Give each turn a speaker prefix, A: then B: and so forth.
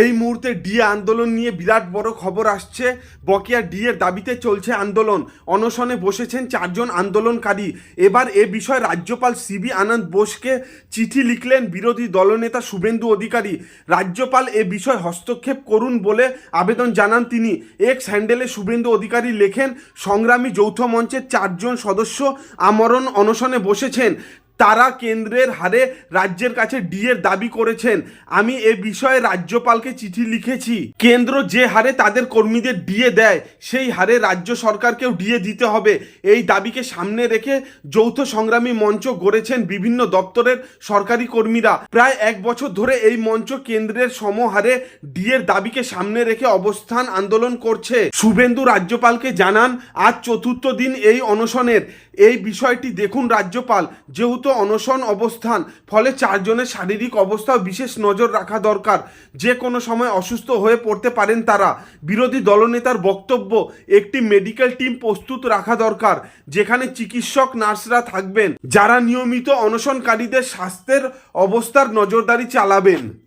A: এই মুহূর্তে ডিএ আন্দোলন নিয়ে বিরাট বড় খবর আসছে। বকেয়া ডিএর দাবিতে চলছে আন্দোলন। অনশনে বসেছেন চারজন আন্দোলনকারী। এবার এ বিষয়ে রাজ্যপাল সিবি আনন্দ বোসকে চিঠি লিখলেন বিরোধী দলনেতা শুভেন্দু অধিকারী। রাজ্যপাল এ বিষয়ে হস্তক্ষেপ করুন বলে আবেদন জানান তিনি। এক্স হ্যান্ডেলে শুভেন্দু অধিকারী লেখেন, সংগ্রামী যৌথ মঞ্চের চারজন সদস্য আমরণ অনশনে বসেছেন। তারা কেন্দ্রের হারে রাজ্যের কাছে ডিএর দাবি করেছেন। আমি এ বিষয়ে রাজ্যপালকে চিঠি লিখেছি। কেন্দ্র যে হারে তাদের কর্মীদের ডিএ দেয়, সেই হারে রাজ্য সরকারকেও ডিএ দিতে হবে। এই দাবিকে সামনে রেখে যৌথ সংগ্রামী মঞ্চ গড়েছেন বিভিন্ন দপ্তরের সরকারি কর্মীরা। প্রায় এক বছর ধরে এই মঞ্চ কেন্দ্রের সমহারে ডিএর দাবিকে সামনে রেখে অবস্থান আন্দোলন করছে। শুভেন্দু রাজ্যপালকে জানান, আজ চতুর্থ দিন এই অনশনের। এই বিষয়টি দেখুন রাজ্যপাল, যেহেতু অনশন অবস্থান, ফলে চারজনের শারীরিক অবস্থাও বিশেষ নজর রাখা দরকার। যে কোনো সময় অসুস্থ হয়ে পড়তে পারেন তারা। বিরোধী দলনেতার বক্তব্য, একটি মেডিকেল টিম প্রস্তুত রাখা দরকার, যেখানে চিকিৎসক, নার্সরা থাকবেন, যারা নিয়মিত অনশনকারীদের স্বাস্থ্যের অবস্থার নজরদারি চালাবেন।